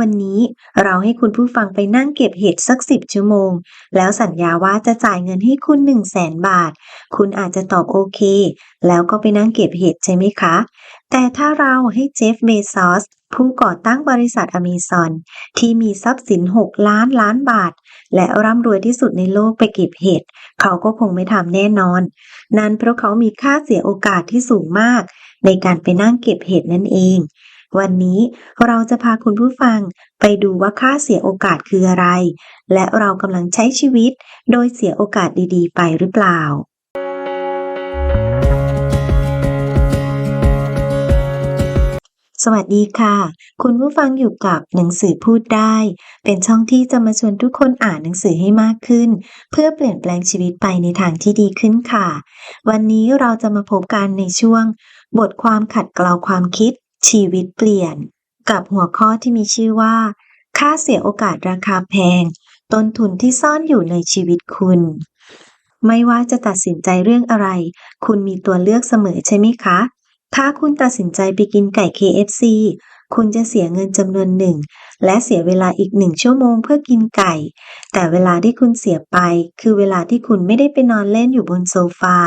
วันนี้เราให้คุณผู้ฟังไปนั่งเก็บเห็ดสักสิบชั่วโมง แล้วสัญญาว่าจะจ่ายเงินให้คุณหนึ่งแสนบาท คุณอาจจะตอบโอเค แล้วก็ไปนั่งเก็บเห็ดใช่ไหมคะ แต่ถ้าเราให้เจฟเบซอสผู้ก่อตั้งบริษัทอเมซอนที่มีทรัพย์สิน 6 ล้านล้านบาท และร่ำรวยที่สุดในโลกไปเก็บเห็ด เขาก็คงไม่ทำแน่นอน นั่นเพราะเขามีค่าเสียโอกาสที่สูงมาก ในการไปนั่งเก็บเห็ดนั่นเอง วันนี้เราจะพาคุณผู้ฟังไปดูว่าค่าเสียโอกาสคืออะไร และเรากำลังใช้ชีวิตโดยเสียโอกาสดีๆ ไปหรือเปล่า สวัสดีค่ะ คุณผู้ฟังอยู่กับหนังสือพูดได้ เป็นช่องที่จะมาชวนทุกคนอ่านหนังสือให้มากขึ้น เพื่อเปลี่ยนแปลงชีวิตไปในทางที่ดีขึ้นค่ะ วันนี้เราจะมาพบกันในช่วงบทความขัดเกลาความคิด ชีวิตเปลี่ยน กับหัวข้อที่มีชื่อว่า ค่าเสียโอกาสราคาแพง ต้นทุนที่ซ่อนอยู่ในชีวิตคุณ ไม่ว่าจะตัดสินใจเรื่องอะไร คุณมีตัวเลือกเสมอใช่ไหมคะ ถ้าคุณตัดสินใจไปกินไก่ KFC คุณจะเสียเงินจำนวนหนึ่ง และเสียเวลาอีกหนึ่งชั่วโมงเพื่อกินไก่ แต่เวลาที่คุณเสียไป คือเวลาที่คุณไม่ได้ไปนอนเล่นอยู่บนโซฟา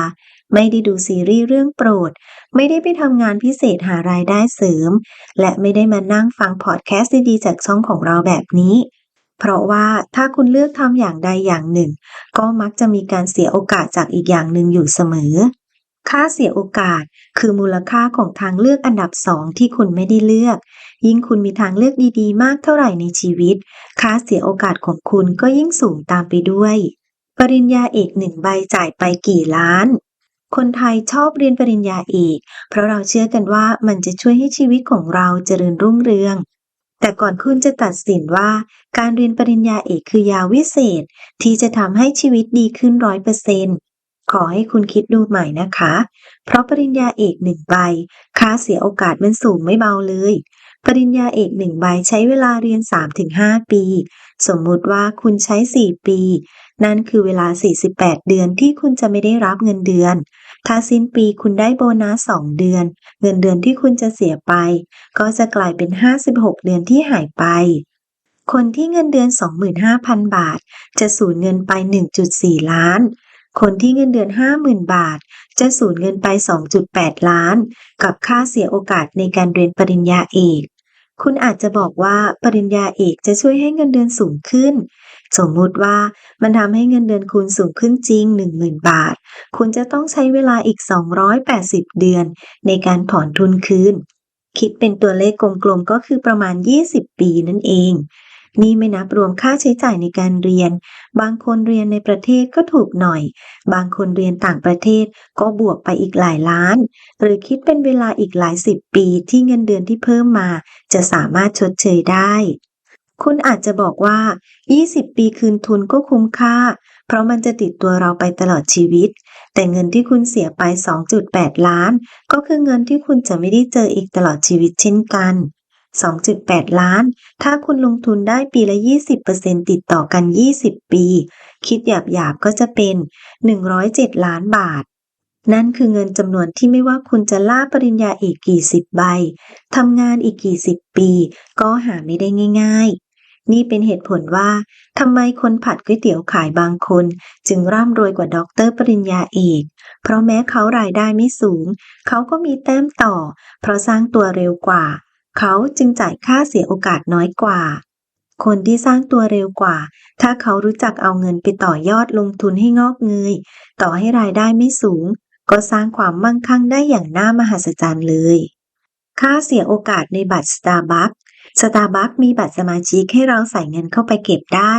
ไม่ได้ดูซีรีส์เรื่องโปรด ไม่ได้ไปทำงานพิเศษหารายได้เสริม และไม่ได้มานั่งฟังพอดแคสต์ดีๆจากช่องของเราแบบนี้ เพราะว่าถ้าคุณเลือกทำอย่างใดอย่างหนึ่ง ก็มักจะมีการเสียโอกาสจากอีกอย่างหนึ่งอยู่เสมอ ค่าเสียโอกาสคือมูลค่าของทางเลือกอันดับสองที่คุณไม่ได้เลือก ยิ่งคุณมีทางเลือกดีๆ มากเท่าไหร่ในชีวิต ค่าเสียโอกาสของคุณก็ยิ่งสูงตามไปด้วย ปริญญาเอกหนึ่งใบจ่ายไปกี่ล้าน คนไทยชอบเรียนปริญญาเอกเพราะเราเชื่อกันว่ามันจะช่วยให้ชีวิตของเราเจริญรุ่งเรือง แต่ก่อนคุณจะตัดสินว่า การเรียนปริญญาเอกคือยาวิเศษ ที่จะทำให้ชีวิตดีขึ้นร้อยเปอร์เซ็นต์ขอให้คุณคิดดูใหม่นะคะ เพราะปริญญาเอกหนึ่งใบ ค่าเสียโอกาสมันสูงไม่เบาเลย ปริญญาเอกหนึ่งใบใช้เวลาเรียน 3-5 ปี สมมุติว่าคุณใช้ 4 ปี นั่นคือเวลา 48 เดือนที่คุณจะไม่ได้รับเงินเดือน ถ้าสิ้นปีคุณได้โบนัส 2 เดือน เงินเดือนที่คุณจะเสียไป ก็จะกลายเป็น 56 เดือนที่หายไป คนที่เงินเดือน 25,000 บาท จะสูญเงินไป 1.4 ล้านคนที่เงินเดือน 50,000 บาท จะสูญเงินไป 2.8 ล้าน กับค่าเสียโอกาสในการเรียนปริญญาเอก คุณอาจจะบอกว่าปริญญาเอกจะช่วยให้เงินเดือนสูงขึ้น สมมุติว่ามันทำให้เงินเดือนคุณสูงขึ้นจริง 10,000 บาท คุณจะต้องใช้เวลาอีก 280 เดือน ในการถอนทุนคืน คิดเป็นตัวเลขกลมๆก็คือประมาณ 20 ปีนั่นเอง นี่ไม่นับรวมค่าใช้จ่ายในการเรียน บางคนเรียนในประเทศก็ถูกหน่อย บางคนเรียนต่างประเทศก็บวกไปอีกหลายล้าน หรือคิดเป็นเวลาอีกหลายสิบปีที่เงินเดือนที่เพิ่มมา จะสามารถชดเชยได้ คุณอาจจะบอกว่า 20 ปีคืนทุนก็คุ้มค่า เพราะมันจะติดตัวเราไปตลอดชีวิต แต่เงินที่คุณเสียไป 2.8 ล้าน ก็คือเงินที่คุณจะไม่ได้เจออีกตลอดชีวิตเช่นกัน 2.8 ล้าน ถ้าคุณลงทุนได้ปีละ 20%ติดต่อกัน 20 ปี คิดหยาบๆ ก็จะเป็น 107 ล้านบาท นั่นคือเงินจำนวนที่ไม่ว่าคุณจะล่าปริญญาเอกกี่สิบใบ ทำงานอีกกี่สิบปี ก็หาไม่ได้ง่าย ๆ นี่เป็นเหตุผลว่าทำไมคนผัดก๋วยเตี๋ยวขายบางคน จึงร่ำรวยกว่าด็อกเตอร์ปริญญาเอกเพราะแม้เขารายได้ไม่สูง เขาก็มีแต้มต่อ เพราะสร้างตัวเร็วกว่า เขาจึงจ่ายค่าเสียโอกาสน้อยกว่า คนที่สร้างตัวเร็วกว่า ถ้าเขารู้จักเอาเงินไปต่อยอดลงทุนให้งอกเงย ต่อให้รายได้ไม่สูง ก็สร้างความมั่งคั่งได้อย่างน่ามหัศจรรย์เลย ค่าเสียโอกาสในบัตร Starbucks Starbucks มีบัตรสมาชิกให้เราใส่เงินเข้าไปเก็บได้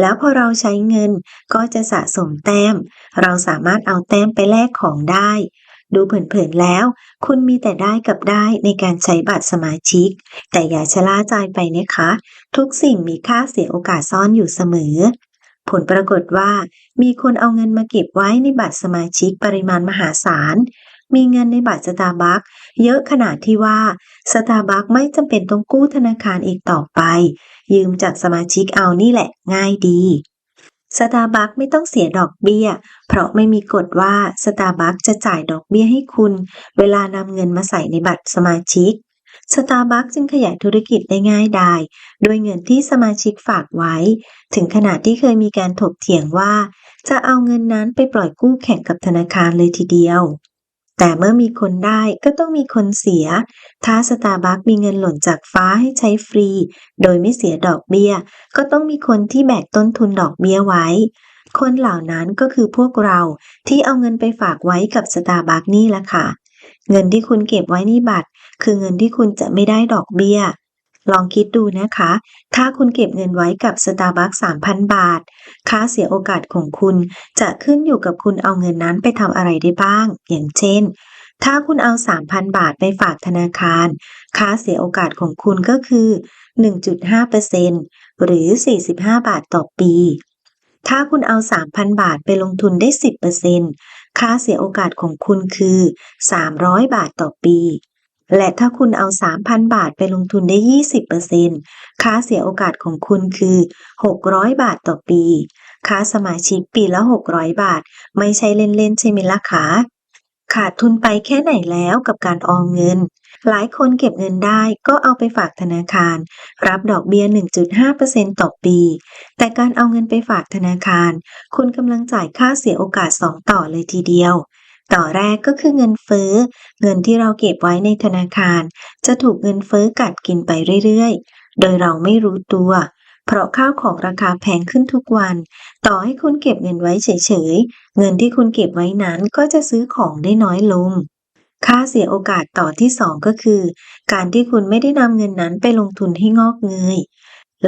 แล้วพอเราใช้เงินก็จะสะสมแต้ม เราสามารถเอาแต้มไปแลกของได้ ดูเผินๆแล้ว คุณมีแต่ได้กับได้ในการใช้บัตรสมาชิก แต่อย่าชะล่าใจไปนะคะ ทุกสิ่งมีค่าเสียโอกาสซ่อนอยู่เสมอ ผลปรากฏว่า มีคนเอาเงินมาเก็บไว้ในบัตรสมาชิกปริมาณมหาศาล มีเงินในบัตรสตาร์บัคเยอะขนาดที่ว่าสตาร์บัคไม่จำเป็นต้องกู้ธนาคารอีกต่อไป ยืมจากสมาชิกเอานี่แหละง่ายดี สตาร์บัคไม่ต้องเสียดอกเบี้ย เพราะไม่มีกฎว่าสตาร์บัคจะจ่ายดอกเบี้ยให้คุณ เวลานำเงินมาใส่ในบัตรสมาชิกสตาร์บัคจึงขยายธุรกิจได้ง่ายดายด้วยเงินที่สมาชิกฝากไว้ ถึงขนาดที่เคยมีการถกเถียงว่า จะเอาเงินนั้นไปปล่อยกู้แข่งกับธนาคารเลยทีเดียว แต่เมื่อมีคนได้ก็ต้องมีคนเสีย ถ้าสตาร์บัคมีเงินหล่นจากฟ้าให้ใช้ฟรี โดยไม่เสียดอกเบี้ย ก็ต้องมีคนที่แบกต้นทุนดอกเบี้ยไว้ คนเหล่านั้นก็คือพวกเราที่เอาเงินไปฝากไว้กับสตาร์บัคนี่แหละค่ะ เงินที่คุณเก็บไว้ในบัตร คือเงินที่คุณจะไม่ได้ดอกเบี้ย ลองคิดดูนะคะ ถ้าคุณเก็บเงินไว้กับ Starbucks 3,000 บาท ค่าเสียโอกาสของคุณจะขึ้นอยู่กับคุณเอาเงินนั้นไปทำอะไรได้บ้าง อย่างเช่น ถ้าคุณเอา 3,000 บาทไปฝากธนาคาร ค่าเสียโอกาสของคุณก็คือ 1.5%หรือ 45 บาทต่อปี ถ้าคุณเอา 3,000 บาทไปลงทุนได้ 10%ค่าเสียโอกาสของคุณคือ 300 บาทต่อปี และถ้าคุณเอา 3,000 บาทไปลงทุนได้ 20%ค่าเสียโอกาสของคุณคือ 600 บาทต่อปี ค่าสมาชิกปีละ 600 บาท ไม่ใช่เล่นๆ ใช่ไหมล่ะคะ ขาดทุนไปแค่ไหนแล้วกับการออมเงิน หลายคนเก็บเงินได้ก็เอาไปฝากธนาคาร รับดอกเบี้ย 1.5%ต่อปี แต่การเอาเงินไปฝากธนาคาร คุณกำลังจ่ายค่าเสียโอกาส 2 ต่อเลยทีเดียว ต่อแรกก็คือเงินเฟ้อ เงินที่เราเก็บไว้ในธนาคาร จะถูกเงินเฟ้อกัดกินไปเรื่อยๆ โดยเราไม่รู้ตัว เพราะข้าวของราคาแพงขึ้นทุกวัน ต่อให้คุณเก็บเงินไว้เฉยๆ เงินที่คุณเก็บไว้นั้นก็จะซื้อของได้น้อยลง ค่าเสียโอกาสต่อที่ 2 ก็คือ การที่คุณไม่ได้นำเงินนั้นไปลงทุนให้งอกเงย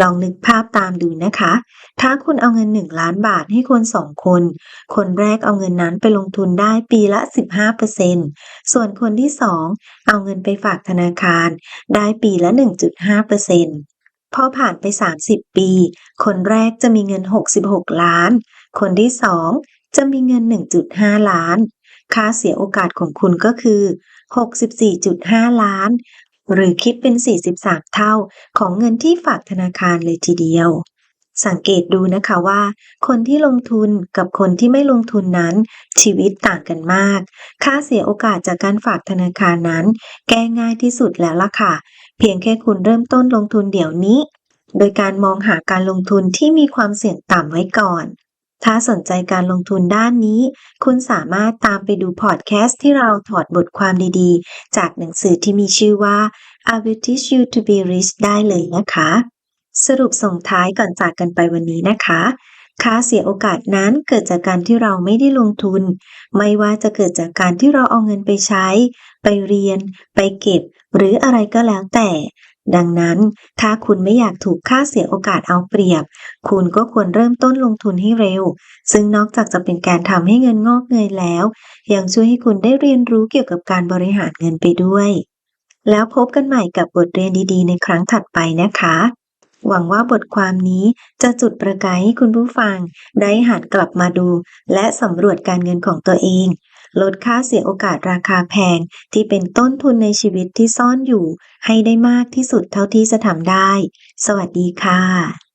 ลองนึกภาพตามดูนะคะ ถ้าคุณเอาเงิน 1 ล้านบาทให้คนสองคน คนแรกเอาเงินนั้นไปลงทุนได้ปีละ 15%ส่วนคนที่ 2 เอาเงินไปฝากธนาคาร ได้ปีละ 1.5%พอผ่านไป 30 ปี คนแรกจะมีเงิน 66 ล้าน คนที่ 2 จะมีเงิน 1.5 ล้าน ค่าเสียโอกาสของคุณก็คือ 64.5 ล้าน หรือคิดเป็น 43 เท่าของเงินที่ฝากธนาคารเลยทีเดียว สังเกตดูนะคะว่า คนที่ลงทุนกับคนที่ไม่ลงทุนนั้น ชีวิตต่างกันมาก ค่าเสียโอกาสจากการฝากธนาคารนั้น แก้ง่ายที่สุดแล้วล่ะค่ะ เพียงแค่คุณเริ่มต้นลงทุนเดี๋ยวนี้ โดยการมองหาการลงทุนที่มีความเสี่ยงต่ำไว้ก่อน ถ้าสนใจการลงทุนด้านนี้ คุณสามารถตามไปดูพอดแคสต์ที่เราถอดบทความดีๆ จากหนังสือที่มีชื่อว่า I will teach you to be rich ได้เลยนะคะ สรุปส่งท้ายก่อนจากกันไปวันนี้นะคะค่าเสียโอกาสนั้นเกิดจากการที่เราไม่ได้ลงทุน ไม่ว่าจะเกิดจากการที่เราเอาเงินไปใช้ ไปเรียน ไปเก็บ หรืออะไรก็แล้วแต่ ดังนั้น ถ้าคุณไม่อยากถูกค่าเสียโอกาสเอาเปรียบ คุณก็ควรเริ่มต้นลงทุนให้เร็ว ซึ่งนอกจากจะเป็นการทำให้เงินงอกเงยแล้ว ยังช่วยให้คุณได้เรียนรู้เกี่ยวกับการบริหารเงินไปด้วย แล้วพบกันใหม่กับบทเรียนดีๆ ในครั้งถัดไปนะคะ หวังว่าบทความนี้จะจุดประกายให้คุณผู้ฟัง ได้หันกลับมาดู และสำรวจการเงินของตัวเอง ลดค่าเสียโอกาสราคาแพงที่เป็นต้นทุนในชีวิตที่ซ่อนอยู่ ให้ได้มากที่สุดเท่าที่จะทำได้ สวัสดีค่ะ